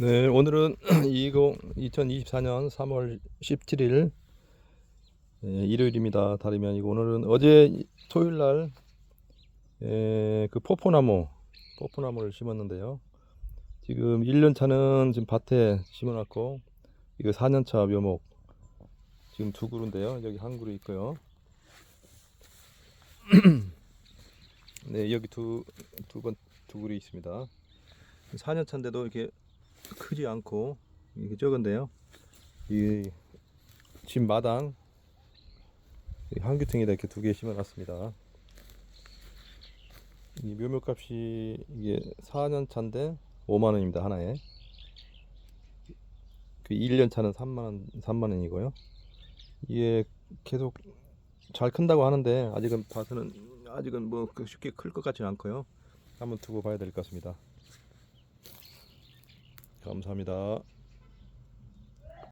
네, 오늘은 20, 2024년 3월 17일 예, 일요일입니다. 다름이 아니고 오늘은 어제 토요일 날 예, 그 포포나무, 포포나무를 심었는데요. 지금 1년 차는 지금 밭에 심어놨고 이거 4년 차 묘목 지금 두 그루인데요. 여기 한 그루 있고요. 네, 여기 두 두 번두 그루 있습니다. 4년 차인데도 이렇게 크지 않고 이게 적은데요. 이 집 마당 이 한규통에다 이렇게 두 개 심어놨습니다. 이 묘묘값이 이게 4년 차인데 5만 원입니다 하나에. 그 1년 차는 3만 원 3만 원이고요. 이게 계속 잘 큰다고 하는데 아직은 봐서는 아직은 뭐그 쉽게 클 것 같지는 않고요. 한번 두고 봐야 될 것 같습니다. 감사합니다.